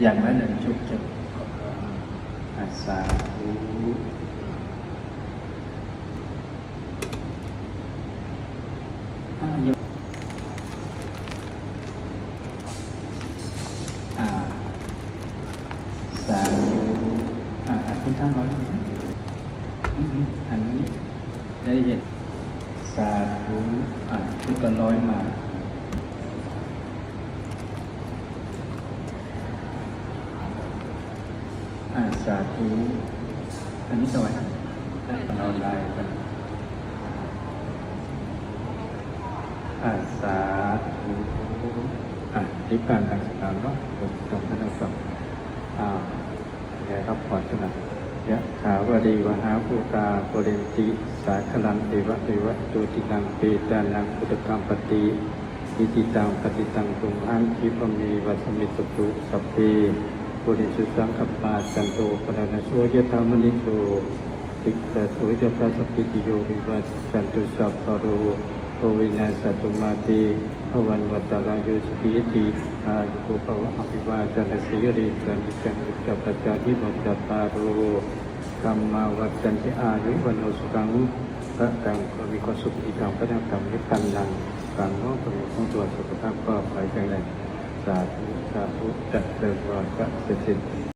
อย่างละหนึ่งชุดจะอาสาธุอ่ายกอ่าสาธุอ่าอ่าคุณท่านร้อยอืมอันนี้ได้เห็นสาธุอ่าชุดละร้อยมา อาสาธุอันนี้สวัสดีเราไล่กันอาสาธุอะริบการทางสการเนาะผมจบแล้วนะครับอ่าเดี๋ยวครับขอชนะยะขาวดีวหาภูตาโปเรนติสาคลังเทวะเทวะโจตินังเปตานังพุทธกรรมปฏิอิติตังปฏิตังตุมหังคิปมีวัสมิสตุสัพเพ ปุริสุสังขปาสันโตปะนาโสยธรรมนิโสติกะโสยพระสัพพิติโยวิวัสสันตุสัพพโรโอวินาสตุมาติภวันวัตรายโยสปิยติอายุโกภวะอภิวาจันสิริสันติจังอุจจปัจานิมจัตตาโรกรรมาวัจันติอายุวันโนสุขังพระกังก็มีความสุขอีกครั้งพระนามกรรมนิพพานังการน้อมตัวของตัวสุขภาพก็ไปแข็งแรงาธุสาธุจัดเติมรอยก็เสร็จ